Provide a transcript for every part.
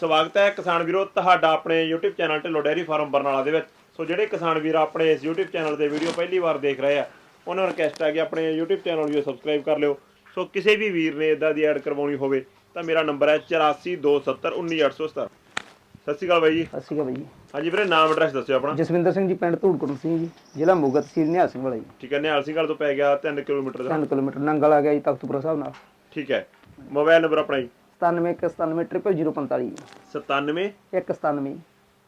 ਸਵਾਗਤ ਹੈ ਕਿਸਾਨ ਵੀਰੋ ਤੁਹਾਡਾ ਆਪਣੇ YouTube channel Dhillon dairy farm Barnala ਦੇ ਵਿੱਚ। ਸੋ ਜਿਹੜੇ ਕਿਸਾਨ ਵੀਰ ਆਪਣੇ ਇਸ YouTube ਚੈਨਲ ਤੇ ਵੀਡੀਓ ਪਹਿਲੀ ਵਾਰ ਦੇਖ ਰਹੇ ਆ ਉਹਨਾਂ ਨੂੰ ਰਿਕਵੈਸਟ ਹੈ ਕਿ ਆਪਣੇ YouTube ਚੈਨਲ ਨੂੰ ਸਬਸਕ੍ਰਾਈਬ ਕਰ ਲਿਓ। ਸੋ ਕਿਸੇ ਵੀ ਵੀਰ ਨੇ ਇਦਾਂ ਦੀ ਐਡ ਕਰਵਾਉਣੀ ਹੋਵੇ ਤਾਂ ਮੇਰਾ ਨੰਬਰ ਹੈ 8427191877 ਸਤਿ ਸ਼੍ਰੀ ਅਕਾਲ ਬਾਈ ਜੀ। ਸਤਿ ਸ਼੍ਰੀ ਅਕਾਲ ਬਾਈ ਜੀ। ਹਾਂਜੀ ਵੀਰੇ ਨਾਮ ਐਡਰੈਸ ਦੱਸਿਓ ਆਪਣਾ। ਜਸਵਿੰਦਰ ਸਿੰਘ ਜੀ ਪਿੰਡ ਧੂੜਕੁਟ ਸਿੰਘ ਜੀ ਜ਼ਿਲ੍ਹਾ ਮੋਗਾ ਤਹਿਸੀਲ ਨਿਹਾਲ ਸਿੰਘ ਵਾਲਾ ਜੀ। ਠੀਕ ਹੈ ਨਿਹਾਲ ਸਿੰਘ ਵਾਲ ਤੋਂ ਪੈ ਗਿਆ 3 ਕਿਲੋਮੀਟਰ ਦਾ। 3 ਕਿਲੋਮੀਟਰ ਨੰਗਲ ਆ ਗਿਆ ਜੀ ਤਖਤਪੁਰਾ ਸਾਹਿਬ ਨਾਲ। ਠੀਕ ਹੈ ਮੋਬਾਈਲ ਨੰਬਰ ਆਪਣਾ ਜੀ। 97 97 197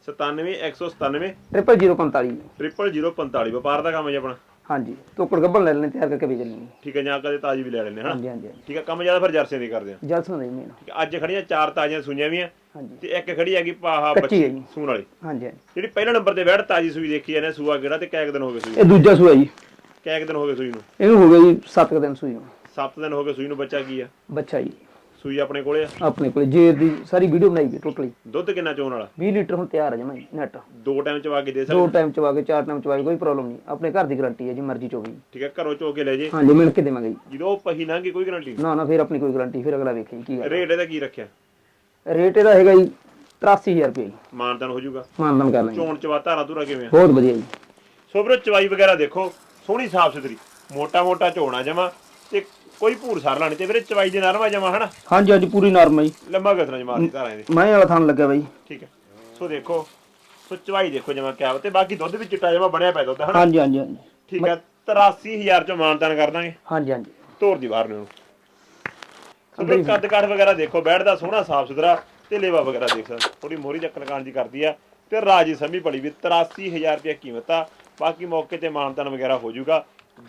97 197 045 00045 ਵਪਾਰ ਦਾ ਕੰਮ ਹੈ ਜੀ ਆਪਣਾ? ਹਾਂਜੀ ਤੋਕੜ ਗੱਬਣ ਲੈ ਲੈਣੇ ਤਿਆਰ ਕਰਕੇ ਵੇਚ ਲੈਣੀ ਠੀਕ ਹੈ ਜਾਂ ਕਦੇ ਤਾਜੀ ਵੀ ਲੈ ਲੈਣੇ ਹਨਾ? ਹਾਂਜੀ ਹਾਂਜੀ ਹਾਂਜੀ। ਠੀਕ ਹੈ ਕੰਮ ਜ਼ਿਆਦਾ ਫਿਰ ਜਰਸੀਆਂ ਦੀ ਕਰਦੇ ਆ। ਜਲਸਨ ਨਹੀਂ ਮੇਨ ਠੀਕ ਹੈ, ਅੱਜ ਖੜੀਆਂ ਚਾਰ ਤਾਜ਼ੀਆਂ ਸੂਈਆਂ ਵੀ ਆ। ਹਾਂਜੀ। ਤੇ ਇੱਕ ਖੜੀ ਹੈਗੀ ਪਾਹਾ ਕੱਚੀ ਹੈ ਜੀ। ਸੂਣ ਵਾਲੀ। ਹਾਂਜੀ ਹਾਂਜੀ। ਜਿਹੜੀ ਪਹਿਲੇ ਨੰਬਰ ਤੇ ਵੈੜ ਤਾਜੀ ਸੂਈ ਦੇਖੀ ਜਾਂਦੇ ਸੂਆ ਕਿਹੜਾ ਤੇ ਕੈਕ ਦਿਨ ਹੋ ਗਏ ਸੂਈ ਇਹ ਦੂਜਾ ਸੂਆ ਜੀ। ਕੈਕ ਦਿਨ ਹੋ ਗਏ ਸੂਈ ਨੂੰ। ਇਹਨੂੰ ਹੋ ਗਿਆ ਜੀ 7 ਦਿਨ ਸੂਈ ਨੂੰ। 7 ਦਿਨ ਹੋ ਗਏ ਸੂਈ ਨੂੰ ਬੱਚਾ ਕੀ ਆ? ਬੱਚਾ ਜੀ। ਸੂਈ ਆਪਣੇ ਕੋਲੇ ਆ? ਆਪਣੇ ਕੋਲੇ ਜੇਰ ਦੀ ਸਾਰੀ ਵੀਡੀਓ ਬਣਾਈ ਗਈ ਟੋਟਲੀ ਦੁੱਧ ਕਿੰਨਾ ਚੋਣ ਵਾਲਾ? 20 ਲੀਟਰ ਹੁਣ ਤਿਆਰ ਹੈ ਜਮਾ ਨੈਟ ਦੋ ਟਾਈਮ ਚਵਾ ਕੇ ਦੇ ਦੋ ਸਕਦੇ ਟਾਈਮ ਚਵਾ ਕੇ ਚਾਰ ਟਾਈਮ ਚਵਾ ਕੇ ਕੋਈ ਪ੍ਰੋਬਲਮ ਨਹੀਂ। ਆਪਣੇ ਘਰ ਦੀ ਗਾਰੰਟੀ ਹੈ ਜੀ ਮਰਜ਼ੀ ਚੋਵੇ। ਠੀਕ ਹੈ ਘਰੋਂ ਚੋ ਕੇ ਲੈ ਜੇ। ਹਾਂਜੀ ਮਿਲ ਕੇ ਦੇਵਾਂਗੇ ਜੀ। ਜਦੋਂ ਪਹੀ ਲੰਘੀ ਕੋਈ ਗਰੰਟੀ ਨਾ ਨਾ ਫਿਰ ਆਪਣੀ ਕੋਈ ਗਾਰੰਟੀ ਫਿਰ ਅਗਲਾ ਵੇਖੇ ਕੀ ਹੈ ਰੇਟ ਇਹਦਾ ਕੀ ਰੱਖਿਆ? ਰੇਟ ਇਹਦਾ ਹੈਗਾ ਜੀ 83000 ਰੁਪਏ ਜੀ। ਮਾਨਤਨ ਹੋ ਜਾਊਗਾ। ਮਾਨਦਾਨ ਕਰ ਲਾਂਗੇ। ਚੋਣ ਚਵਾ ਧਾਰਾ ਧੂਰਾ ਕਿਵੇਂ ਆ? ਬਹੁਤ ਵਧੀਆ ਜੀ। ਸੋ ਵੀਰੋ ਚਵਾਈ ਵਗੈਰਾ ਦੇਖੋ ਸੋਹਣੀ ਸਾਫ਼ ਸੁਥਰੀ ਮੋਟਾ ਮੋਟਾ ਝੋਣਾ ਜਮਾ ਤੇ ਕੋਈ ਭੂਰ ਸਾਰ ਲਾਣੀ ਤੇ ਵੀਰੇ ਚਵਾਈ ਦੇ ਨਰਮਾ ਜਮਾ ਹਨਾ? ਹਾਂਜੀ ਹਾਂਜੀ ਪੂਰੀ ਨਰਮ ਹੈ ਜੀ। ਲੰਮਾ ਗਸਰਾ ਜਮਾ ਦੀ ਧਾਰਾਂ ਦੇ ਮੈਂ ਵਾਲਾ ਥਾਨ ਲੱਗਾ ਬਾਈ। ਠੀਕ ਹੈ। ਸੋ ਦੇਖੋ ਸੋ ਚਵਾਈ ਦੇਖੋ ਜਮਾ ਕਿਆ ਵਾ ਤੇ ਬਾਕੀ ਦੁੱਧ ਵੀ ਚਿੱਟਾ ਜਮਾ ਬਣਿਆ ਪਿਆ ਦੁੱਧ ਹਨਾ? ਹਾਂਜੀ ਹਾਂਜੀ ਹਾਂਜੀ। ਠੀਕ ਹੈ 83000 ਚ ਮਾਨਤਨ ਕਰ ਦਾਂਗੇ। ਹਾਂਜੀ ਹਾਂਜੀ। ਧੋਰ ਦੀ ਬਾਹਰ ਨੂੰ ਸੋ ਕੱਦ ਕਾਠ ਵਗੈਰਾ ਦੇਖੋ ਬੈਠਦਾ ਸੋਹਣਾ ਸਾਫ਼ ਸੁਥਰਾ ਤੇ ਲੇਵਾ ਵਗੈਰਾ ਦੇਖ ਸਕਦੇ। ਥੋੜੀ ਮੋਰੀ ਚੱਕਣ ਕਾਂ ਦੀ ਕਰਦੀ ਆ ਤੇ ਰਾਜੀ ਸਮੀ ਪੜੀ ਵੀ 83000 ਰੁਪਏ ਕੀਮਤ ਆ। ਬਾਕੀ ਮੌਕੇ ਤੇ ਮਾਨਤਨ ਵਗੈਰਾ ਹੋ ਜਾਊਗਾ।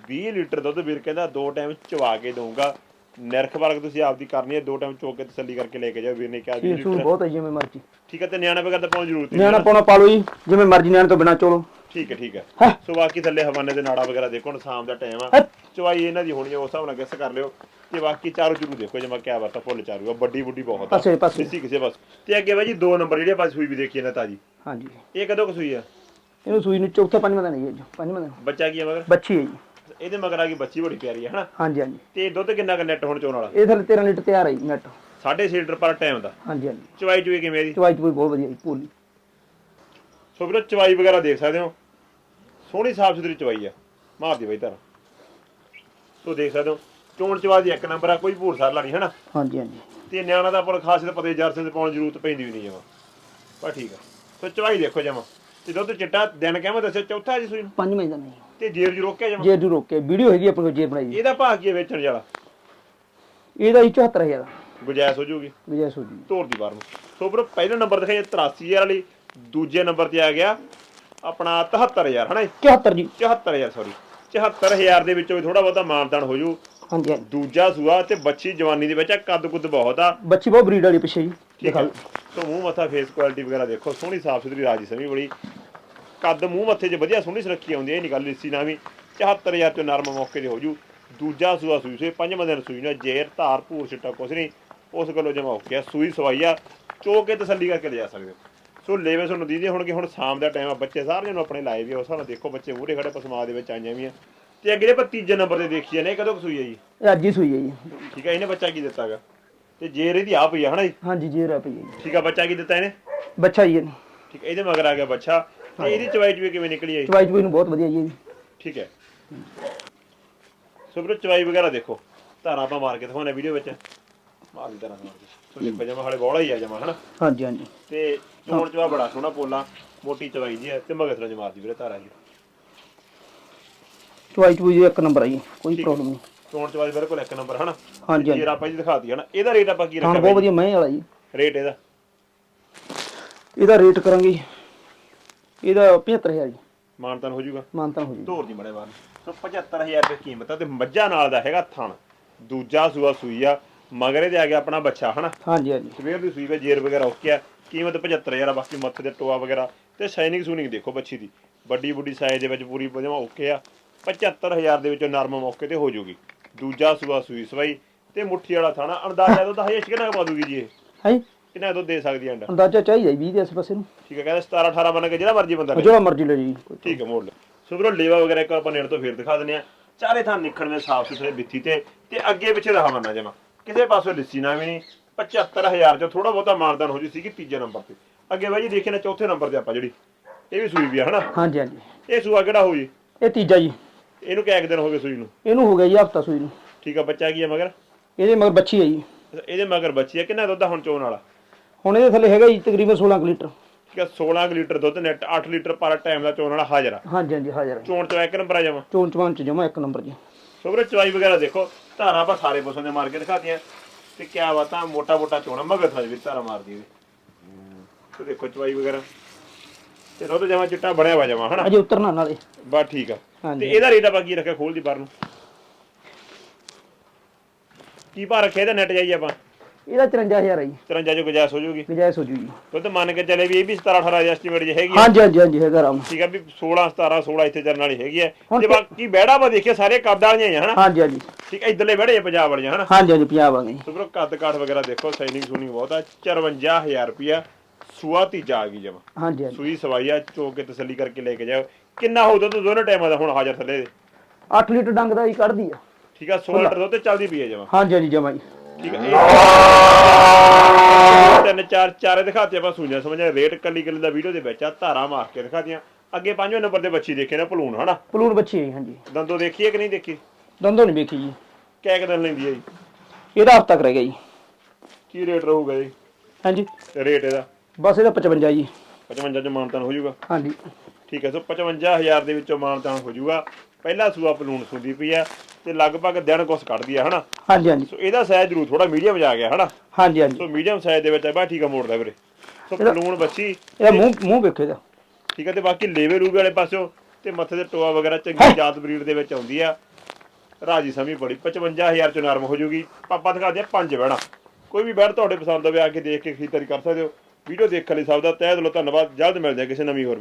20 ਲੀਟਰ ਦੁੱਧ ਵੀਰ ਕਹਿੰਦਾ ਦੋ ਟਾਈਮ ਚਵਾ ਕੇ ਦਊਗਾ। ਨਿਰਖ ਵਰਗ ਤੁਸੀਂ ਆਪਦੀ ਕਰਨੀ ਹੈ ਦੋ ਟਾਈਮ ਚੋ ਕੇ ਤਸੱਲੀ ਕਰਕੇ ਲੈ ਕੇ ਜਾਓ। ਵੀਰ ਨੇ ਕਿਹਾ 20 ਇਹ ਸੂ ਲੀਟਰ। ਬਹੁਤ ਹੈ ਜਿਵੇਂ ਮਰਜ਼ੀ। ਠੀਕ ਹੈ ਤੇ ਨਿਆਣਾ ਵਗੈਰਾ ਤਾਂ ਪਾਉਣ ਜ਼ਰੂਰਤ ਨਹੀਂ ਨਿਆਣਾ ਪਾਉਣਾ ਪਾ ਲਓ ਜੀ ਜਿਵੇਂ ਮਰਜ਼ੀ ਨਿਆਣੇ ਤੋਂ ਬਿਨਾ ਚਲੋ ਠੀਕ ਹੈ ਠੀਕ ਹੈ। ਹੈਂ। ਸੋ ਬਾਕੀ ਥੱਲੇ ਹਵਾਨੇ ਦੇ ਨਾੜਾ ਵਗੈਰਾ ਦੇਖੋ ਹੁਣ ਸ਼ਾਮ ਦਾ ਟਾਈਮ ਆ। ਹੈਂ। ਚਵਾਈ ਇਹਨਾਂ ਦੀ ਹੋਣੀ ਆ ਉਸ ਹਿਸਾਬ ਨਾਲ ਗੈਸ ਕਰ ਲਿਓ। ਤੇ ਬਾਕੀ ਚਾਰੂ ਚੂਰੂ ਦੇਖੋ ਜਮਾ ਕਿਆ ਬਾਤ ਆ ਫੁੱਲ ਚਾਰੂ ਆ ਵੱਡੀ ਬੁੱਢੀ ਬਹੁਤ ਆ। ਪਾਸੇ ਪਾਸੇ। ਕਿਸੇ ਕਿਸੇ ਬਸ ਤੇ ਅੱਗੇ ਬਾਈ ਜੀ ਦੋ ਨੰਬਰ ਜਿਹੜੇ ਆਪਾਂ ਸੂਈ ਵੀ ਦੇਖੀ ਇਹਨਾਂ ਤਾਜੀ। ਹਾਂਜੀ। ਇਹ ਕਦੋਂ ਕੁ ਸੂਈ ਆ? ਇਹਨੂੰ ਸੂਈ ਨੂੰ ਚੌਥਾ ਪੰਜਵਾਂ ਦਿਨ ਹੈ ਜੀ ਪੰਜਵਾਂ ਦਿਨ। ਬੱਚਾ ਕੀ ਆ ਮਗਰ? ਬੱਚੀ ਹੈ ਜੀ। ਇਹਦੇ ਮਗਰ ਆ ਗਈ ਬੱਚੀ ਬੜੀ ਪਿਆਰੀ ਆ ਹਨਾ? ਹਾਂਜੀ ਹਾਂਜੀ। ਤੇ ਦੁੱਧ ਕਿੰਨਾ ਕੁ ਨੈਟ ਹੁਣ ਚੋਣ ਵਾਲਾ? ਇਹ ਥੱਲੇ 13 ਲੀਟਰ ਤਿਆਰ ਹੈ ਨੈਟ 6.5 ਲੀਟਰ ਪਰ ਟਾਈਮ ਦਾ। ਹਾਂਜੀ ਹਾਂਜੀ। ਚਵਾਈ ਚੂਈ ਕਿਵੇਂ ਦੀ? ਚਵਾਈ ਚਵਾਈ ਬਹੁਤ ਵਧੀਆ ਜੀ ਪੂਰੀ। ਸੋ ਵੀਰੋ ਚਵਾਈ ਵਗੈਰਾ ਦੇਖ ਸਕਦੇ ਹੋ। ਸੋਹਣੀ ਸਾਫ਼ ਸੁਥਰੀ ਚਵਾਈ ਆ। ਮਾਰ ਦੀ ਬਾਈ ਧਰ ਸੋ ਦੇਖ ਸਕਦੇ ਹੋ ਚੋਣ ਚਵਾ ਦੀ ਇੱਕ ਨੰਬਰ ਆ ਕੋਈ ਭੂਰ ਸਾਰ ਲਾਣੀ ਹਨਾ? ਹਾਂਜੀ ਹਾਂਜੀ। ਤੇ ਨਿਆਣਾ ਦਾ ਆਪਾਂ ਖਾਸ ਤੇ ਪਤੇ ਜਰਸੇ ਤੇ ਪਾਉਣ ਜ਼ਰੂਰਤ ਪੈਂਦੀ ਵੀ ਨਹੀਂ ਜਮਾ ਪਰ ਠੀਕ ਆ। ਸੋ ਚਵਾਈ ਦੇਖੋ ਜਮਾ। ਤੇ ਦੁੱਧ ਚਿੱਟਾ ਦਿਨ ਕਿਵੇਂ ਦੱਸਿਆ? ਚੌਥਾ ਜੀ ਸੂਈ ਨੂੰ? ਪੰਜਵਾਂ ਦਿਨ ਹੈ ਤੇ ਜੇਰ ਜੀ ਰੋਕਿਆ ਜਮਾ। ਜੇ ਜੂ ਰੋਕੇ ਵੀਡੀਓ ਹੈਗੀ ਆਪਣੇ ਕੋਲ ਜੇ ਬਣਾਈ। ਇਹਦਾ ਭਾਅ ਕੀ ਹੈ ਵੇਚਣ ਵਾਲਾ? ਇਹਦਾ ਜੀ 74000 ਗੁਜਾਇਸ਼ ਹੋ ਜੂਗੀ ਵਿਜੈ ਸੂਜੀ ਤੋਰ ਦੀ ਵਾਰ ਨੂੰ। ਸੋ ਵੀਰੋ ਪਹਿਲਾ ਨੰਬਰ ਦਿਖਾਇਆ 83000 ਵਾਲੀ। ਦੂਜੇ ਨੰਬਰ ਤੇ ਆ ਗਿਆ ਆਪਣਾ 73000 ਹਨਾ ਜੀ? 74 ਜੀ। 74000 ਸੌਰੀ 74000 ਦੇ ਵਿੱਚੋਂ ਵੀ ਥੋੜਾ ਬਹੁਤਾ ਮਾਨਤਾਨ ਹੋ ਜੂ ਹਾਂਜੀ ਹਾਂਜੀ। ਦੂਜਾ ਸੂਆ ਤੇ ਬੱਚੀ ਜਵਾਨੀ ਦੇ ਵਿੱਚ ਆ ਕੱਦ ਕੁੱਦ ਬਹੁਤ ਆ। ਬੱਚੀ ਬਹੁਤ ਬਰੀਡ ਵਾਲੀ ਪਿੱਛੇ ਜੀ। ਠੀਕ ਹੈ ਸੋ ਮੂੰਹ ਮੱਥਾ ਫੇਸ ਕੁਆਲਿਟੀ ਵਗੈਰਾ ਦੇਖੋ। ਸੋਹਣੀ ਸਾਫ਼ ਸੁਥਰੀ ਰਾਜੀ ਸਮੀ ਬੜੀ। ਕੱਦ ਮੂੰਹ ਮੱਥੇ 'ਚ ਵਧੀਆ ਸੋਹਣੀ ਸੁਰੱਖੀ ਆਉਂਦੀ ਹੈ ਇਹ ਨਹੀਂ ਗੱਲ ਲਿੱਸੀ ਨਾ ਵੀ 74000 ਤੋਂ ਨਰਮ ਮੌਕੇ ਤੇ ਹੋ ਜੂ ਦੂਜਾ ਸੂਆ ਸੂਈ ਸੇ ਪੰਜਵਾਂ ਦਿਨ ਸੂਈ ਨਾ ਜੇਰ ਧਾਰ ਭੂਰ ਛਿੱਟਾ ਕੁਛ ਨਹੀਂ। ਉਸ ਗੱਲੋਂ ਜਮਾ ਹੋ ਗਿਆ ਸੂਈ ਸਵਾਈ ਆ। ਚੋ ਕੇ ਤਸੱਲੀ ਕਰਕੇ ਲਿਜਾ ਸਕਦੇ ਹੋ। ਸੋ ਲੇਵੇ ਤੁਹਾਨੂੰ ਦੀਦੇ ਹੋਣਗੇ ਹੁਣ ਸ਼ਾਮ ਦਾ ਟਾਈਮ ਆ ਬੱਚੇ ਸਾਰਿਆਂ ਨੂੰ ਆਪਣੇ ਲਾਏ ਵੀ ਆ, ਉਸ ਹਿਸਾਬ ਨਾਲ ਦੇਖੋ ਬੱਚੇ ਮੂਹਰੇ ਖੜੇ ਪਸਮਾ ਦੇ ਵਿੱਚ ਆਈਆਂ ਵੀ ਆ। ਤੇ ਅੱਗੇ ਆਪਾਂ ਤੀਜੇ ਨੰਬਰ ਤੇ ਦੇਖੀ ਜਾਂਦੇ ਕਦੋਂ ਕੁ ਸੂਈ ਆ ਜੀ? ਅੱਜ ਹੀ ਸੂਈ ਹੈ ਜੀ। ਠੀਕ ਆ ਇਹਨੇ ਬੱਚਾ ਕੀ ਦਿੱਤਾਗਾ ਤੇ ਜੇਰ ਇਹਦੀ ਆ ਪਈ ਆ ਹਨਾ ਜੀ? ਹਾਂਜੀ ਜੀ ਰਾ ਪਈ ਹੈ ਜੀ। ਠੀਕ ਆ ਬੱਚਾ ਕੀ ਦਿੱਤਾ ਇਹਨੇ? ਬੱਚਾ ਹੀ ਹੈ। ਠੀਕ ਹੈ ਇਹਦੇ ਮਗਰ ਆ ਗਿਆ ਬੱਚਾ। ਤੇ ਇਹਦੀ ਚਵਾਈ ਚੂਈ ਕਿਵੇਂ ਨਿਕਲੀ ਆਈ? ਚਵਾਈ ਚਵਾਈ ਨੂੰ ਬਹੁਤ ਵਧੀਆ ਜੀ ਇਹ ਵੀ। ਠੀਕ ਹੈ। ਸੋ ਵੀਰੋ ਚਵਾਈ ਵਗੈਰਾ ਦੇਖੋ। ਧਾਰਾਂ ਆਪਾਂ ਮਾਰ ਕੇ ਦਿਖਾਉਣੇ ਵੀਡੀਓ ਵਿੱਚ। ਮਾਰ ਮਾਰ ਕੇ। ਸੋ ਦੇਖੋ ਜਮਾ ਹਾਲੇ ਬੋਲਾ ਹੀ ਆ ਜਮਾ ਹਨਾ? ਹਾਂਜੀ ਹਾਂਜੀ। ਤੇ ਚੋਣ ਚਵਾ ਬੜਾ ਸੋਹਣਾ ਪੋਲਾ ਮੋਟੀ ਚਵਾਈ ਜੀ ਹੈ ਤੇ ਮਗਰ ਥੋੜਾ ਮਾਰਦੀ ਵੀਰੇ ਧਾਰਾਂ ਜੀ। ਚਵਾਈ ਚਵਾਈ ਇੱਕ ਨੰਬਰ ਆਈ ਕੋਈ ਠੀਕ। ਪ੍ਰੋਬਲਮ ਨਹੀਂ। ਚੋਣ ਚਵਾਈ ਬਿਲਕੁਲ ਇੱਕ ਨੰਬਰ ਹਨਾ? ਹਾਂਜੀ ਹਾਂਜੀ। ਜੇਰ ਆਪਾਂ ਜੀ ਦਿਖਾਤੀ ਹਨਾ? ਇਹਦਾ ਰੇਟ ਆਪਾਂ ਕੀ ਖਾਣ ਰੱਖਿਆ ਬਹੁਤ ਵਧੀਆ ਮੈਂ ਵਾਲਾ ਜੀ। ਰੇਟ ਇਹਦਾ? ਇਹਦਾ ਰੇਟ ਕਰਾਂਗੇ ਜੀ। ਇਹਦਾ 75000 ਜੀ। ਮਾਨਤਨ ਹੋ ਜਾਊਗਾ। ਮਾਨਤਾ ਹੋ ਜੀ ਧੋਰ ਦੀ ਮੜੇ ਬਾਅਦ। ਸੋ 75000 ਰੁਪਏ ਕੀਮਤ ਆ ਤੇ ਮੱਝਾਂ ਨਾਲ ਦਾ ਹੈਗਾ ਥਣ। ਦੂਜਾ ਸੂਆ ਸੂਈ ਆ ਮਗਰੇ ਤੇ ਆ ਗਿਆ ਆਪਣਾ ਬੱਚਾ ਹਨਾ? ਹਾਂਜੀ ਹਾਂਜੀ। ਸਵੇਰ ਦੀ ਸੂਈ ਵੇ ਜੇਰ ਵਗੈਰਾ ਓਕੇ ਆ ਕੀਮਤ 75000 ਆ ਬਾਕੀ ਮੱਥੇ ਤੇ ਟੋਆ ਵਗੈਰਾ। ਤੇ ਸ਼ਾਈਨਿੰਗ ਸੂਨਿੰਗ ਦੇਖੋ ਬੱਚੀ ਦੀ। ਵੱਡੀ ਵੱਡੀ ਸਾਈਜ਼ ਦੇ ਵਿੱਚ ਪੂਰੀ ਜਮਾ ਓਕੇ ਆ। 75000 ਦੇ ਵਿੱਚੋਂ ਨਰਮ ਮੌਕੇ ਤੇ ਹੋ ਜਾਊਗੀ। ਦੂਜਾ ਸੂਆ ਸੂਈ ਸਵਾਈ ਤੇ ਮੁੱਠੀ ਵਾਲਾ ਥਾਣਾ। ਅੰਦਾਜ਼ਾ ਤਾਂ ਹਜੇ ਕਿੰਨਾ ਕੁ ਪਾ ਦੂਗੀ ਜੀ ਇਹ? ਹੈ? ਜੀ? ਕਿੰਨਾ ਦੁੱਧ ਦੇ ਸਕਦੀ ਆ ਅੰਡਾ? ਅੰਦਾਜ਼ਾ ਚਾਹੀਦਾ ਜੀ 20 ਦੇ ਆਸ-ਪਾਸੇ ਨੂੰ ਠੀਕ ਹੈ ਕਹਿੰਦੇ 17 18 ਬਣ ਕੇ ਜਿਹੜਾ ਮਰਜ਼ੀ ਬੰਦਾ ਲੈ ਜਿਹੜਾ ਮਰਜ਼ੀ ਲੈ ਜੀ। ਠੀਕ ਹੈ ਮੋੜ ਲਓ। ਸੋ ਵੀਰੋ ਲੇਵਾ ਵਗੈਰਾ ਇੱਕ ਆਪਾਂ ਨੇੜ ਤੋਂ ਫੇਰ ਦਿਖਾ ਦਿੰਦੇ ਆ ਚਾਰੇ ਥਾਂ ਨਿਖਣ ਵਿੱਚ ਸਾਫ਼ ਸੁਥਰੇ ਬਿੱਥੀ ਤੇ ਤੇ ਅੱਗੇ ਪਿੱਛੇ ਦਾ ਹਵਾਨਾ ਜਮਾ। ਕਿਸੇ ਪਾਸੋਂ ਲਿੱਸੀ ਨਾ ਵੀ ਨਹੀਂ। 75000 ਚ ਥੋੜਾ ਬਹੁਤਾ ਮਾਨਦਾਨ ਹੋ ਜੂ ਸੀਗੀ ਤੀਜੇ ਨੰਬਰ ਤੇ। ਅੱਗੇ ਬਾਈ ਜੀ ਦੇਖੇ ਨਾ ਚੌਥੇ ਨੰਬਰ ਤੇ ਆਪਾਂ ਜਿਹੜੀ ਇਹ ਵੀ ਸੂਈ ਵੀ ਆ ਹਨਾ? ਹਾਂਜੀ ਹਾਂਜੀ। ਇਹ ਸੂਆ ਕਿਹੜਾ ਹੋ ਜੀ? ਇਹ ਤੀਜਾ ਜੀ। ਇਹਨੂੰ ਕਿਆ ਕੁ ਦਿਨ ਹੋ ਗਏ ਸੂਈ ਨੂੰ? ਇਹਨੂੰ ਹੋ ਗਿਆ ਜੀ ਹਫਤਾ ਸੂਈ ਨੂੰ। ਠੀਕ ਆ ਬੱਚਾ ਕੀ ਆ ਮਗਰ? ਇਹਦੇ ਮਗਰ ਬੱਚੀ ਹੈ ਜੀ। ਇਹਦੇ ਮਗਰ ਬੱਚੀ ਆ ਕਿੰਨਾ ਦੁੱਧ ਆ ਹੁਣ ਚੋਣ ਵਾਲਾ? ਹੁਣ ਇਹਦੇ ਥੱਲੇ ਹੈਗਾ ਜੀ ਤਕਰੀਬਨ 16 ਕੁ ਲੀਟਰ। ਠੀਕ ਆ 16 ਕੁ ਲੀਟਰ ਦੁੱਧ ਨੈਟ 8 ਲੀਟਰ ਪਰ ਟਾਈਮ ਦਾ ਚੋਣ ਵਾਲਾ ਹਾਜ਼ਰ ਆ। ਹਾਂਜੀ ਹਾਂਜੀ ਹਾਜ਼ਰ ਹੈ ਚੋਣ ਚ ਇੱਕ ਨੰਬਰ ਆ ਜਾਵਾਂ ਚੋਣ ਚਵਾਨ ਚ ਜਮਾ ਇੱਕ ਨੰਬਰ ਜੀ। ਸੋ ਵੀਰੇ ਚਵਾਈ ਵਗੈਰਾ ਦੇਖੋ ਧਾਰਾਂ ਆਪਾਂ ਸਾਰੇ ਪਸ਼ੂਆਂ ਦੇ ਮਾਰ ਕੇ ਦਿਖਾਤੀਆਂ। ਤੇ ਕਿਆ ਬਾਤਾਂ ਮੋਟਾ ਮੋਟਾ ਚੋਣਾ ਮਗਰ ਥਾ ਵੀ ਧਾਰਾ ਮਾਰਦੀ ਵੀ ਤੇ ਦੇਖੋ ਚਵਾਈ ਵਗੈਰਾ। ਤੇ ਦੁੱਧ ਜਮਾ ਚਿੱਟਾ ਬਣਿਆ ਵਾ ਜਮਾ ਹਨਾ? ਅਜੇ ਉਤਰਨਾ ਨਾਲੇ। ਬਸ ਠੀਕ ਆ। ਤੇ ਇਹਦਾ ਰੇਟ ਆਪਾਂ ਕੀ ਰੱਖਿਆ? ਖੋਲ ਦੀ ਬਾਹਰ ਨੂੰ। ਕੀ ਭਾਅ ਰੱਖਿਆ ਇਹਦਾ ਨੈਟ ਜਾਈ ਆਪਾਂ? ਇਹਦਾ 54000 ਹੈ ਜੀ। 53 ਜੋ ਗੁਜਾਇਸ਼ ਹੋ ਜਾਊਗੀ? ਗੁਜਾਇਸ਼ ਹੋ ਜੂ ਜੀ ਦੁੱਧ ਮੰਨ ਕੇ ਚੱਲੇ ਵੀ ਇਹ ਵੀ 17 18 ਦੀ ਐਸਟੀਮੇਟ ਜੇ ਹੈਗੀ ਆ। ਹਾਂਜੀ ਹਾਂਜੀ ਹਾਂਜੀ ਹੈਗਾ ਰਾਮ ਠੀਕ ਆ ਵੀ 16 17 16 ਇੱਥੇ ਚੱਲਣ ਵਾਲੀ ਹੈਗੀ ਹੁਣ ਤੇ ਬਾਕੀ ਬਹਿੜਾ ਵਾ ਦੇਖਿਆ ਸਾਰੇ ਕੱਦ ਵਾਲੀਆਂ ਹੀ ਆ ਹਨਾ? ਹਾਂਜੀ ਹਾਂਜੀ। ਠੀਕ ਆ ਇਧਰਲੇ ਬਹਿੜੇ ਆ ਪੰਜਾਬ ਵਾਲੀਆਂ ਹਨਾ? ਹਾਂਜੀ ਹਾਂਜੀ ਪੰਜਾਬ ਆ ਗਏ ਜੀ ਕੱਦ ਕਾਠ ਵਗੈਰਾ ਦੇਖੋ ਸਾਈਨਿੰਗ ਸੂਨਿੰਗ ਬਹੁਤ ਆ। 54000 ਰੁਪਿਆ ਸੂਆ ਤੀਜਾ ਆ ਗਈ ਜਮਾ। ਹਾਂਜੀ ਹਾਂਜੀ। ਸੂਈ ਸਵਾਈ ਆ ਚੋ ਕੇ ਤਸੱਲੀ ਕਰਕੇ ਲੈ ਕੇ ਜਾਓ। ਕਿੰਨਾ ਹੋ ਦੁੱਧ? ਦੋਨੋਂ ਟਾਈਮਾਂ ਦਾ ਹੁਣ ਹਾਜ਼ਰ ਥੱਲੇ। ਦੇ 8 ਲੀਟਰ ਡੰਗ ਦਾ ਹੀ ਕੱਢਦੀ ਆ। ਠੀਕ ਆ 16 ਲੀਟਰ ਦੁੱਧ ਤੇ ਚੱਲਦੀ ਪਈ ਆ ਜਮਾ। ਹਾਂਜੀ ਹਾਂਜੀ ਜਮਾ ਜੀ ਠੀਕ ਹੈ। ਇਹ ਤਿੰਨ ਚਾਰ ਚਾਰੇ ਦਿਖਾਤੇ ਆਪਾਂ ਸੁਣਿਆ ਸਮਝਿਆ। ਰੇਟ ਕੱਲੀ ਕੱਲੀ ਦਾ ਵੀਡੀਓ ਦੇ ਵਿੱਚ ਆ ਧਾਰਾ ਮਾਰ ਕੇ ਦਿਖਾਤੀਆਂ। ਅੱਗੇ ਪੰਜਵੇਂ ਨੰਬਰ ਤੇ ਬੱਚੀ ਦੇਖੇ ਨਾ ਭਲੂਣ ਹਨਾ? ਪਲੂਣ ਬੱਚੀ ਹੈ ਹਾਂਜੀ। ਦੰਦੋ ਦੇਖੀਏ ਕਿ ਨਹੀਂ ਦੇਖੀ? ਦੰਦੋਂ ਨਹੀਂ ਵੇਖੀ ਜੀ। ਕਿਆ ਕੁ ਦਿਨ ਲੈਂਦੀ ਹੈ ਜੀ। ਇਹਦਾ ਹਫਤਾ ਕਰ ਗਿਆ ਜੀ। ਕੀ ਰੇਟ ਰਹੂਗਾ ਜੀ? ਹਾਂਜੀ। ਰੇਟ ਇਹਦਾ? ਬਸ ਇਹਦਾ 55 ਜੀ। 55 ਚ ਮਾਨਤਾਨ ਹੋ ਜਾਊਗਾ? ਹਾਂਜੀ। ਠੀਕ ਹੈ ਸੋ 55000 ਦੇ ਵਿੱਚੋਂ ਮਾਨਤਾਨ ਹੋ ਜਾਊਗਾ। ਪਹਿਲਾ ਸੂਆ ਭਲੂਣ ਸੁੰਦੀ ਪਈ ਆ ਤੇ ਲਗਭਗ ਦਿਨ ਕੁਛ ਕੱਢਦੀ ਆ ਹਨਾ? ਹਾਂਜੀ ਹਾਂਜੀ। ਸੋ ਇਹਦਾ ਸਾਈਜ਼ ਜ਼ਰੂਰ ਥੋੜਾ ਮੀਡੀਅਮ ਜਾ ਗਿਆ ਹਨਾ? ਹਾਂਜੀ ਹਾਂਜੀ। ਸੋ ਮੀਡੀਅਮ ਸਾਈਜ਼ ਦੇ ਵਿੱਚ ਆ ਬਾ ਠੀਕ ਆ ਮੋੜਦਾ ਵੀਰੇ। ਸੋ ਭਲੂਣ ਬੱਚੀ। ਇਹਦਾ ਮੂੰਹ ਮੂੰਹ ਵੇਖੋ ਇਹਦਾ। ਠੀਕ ਹੈ ਤੇ ਬਾਕੀ ਲੇਵੇ ਰੂਬੇ ਵਾਲੇ ਪਾਸਿਓਂ ਤੇ ਮੱਥੇ ਤੇ ਟੋਆ ਵਗੈਰਾ ਚੰਗੀ ਜਾਤ ਬਰੀਡ ਦੇ ਵਿੱਚ ਆਉਂਦੀ ਆ। ਰਾਜੀ ਸਮੀ ਬੜੀ 55000 ਚ ਨਰਮ ਹੋ ਜੂਗੀ। ਪਾਪਾ ਦਿਖਾ ਦਿਆ ਪੰਜ ਬਹਿਣਾ ਕੋਈ ਵੀ ਬੈਠ ਤੁਹਾਡੇ ਪਸੰਦ ਹੋਵੇ ਆ ਕੇ ਦੇਖ ਕੇ ਖਰੀਦਦਾਰੀ ਕਰ ਸਕਦੇ ਹੋ। ਵੀਡੀਓ ਦੇਖਣ ਲਈ ਸਭ ਦਾ ਤਹਿ ਦਿਲੋਂ ਧੰਨਵਾਦ। ਜਲਦ ਮਿਲਦੇ ਆ ਕਿਸੇ ਨਵੀਂ ਹੋਰ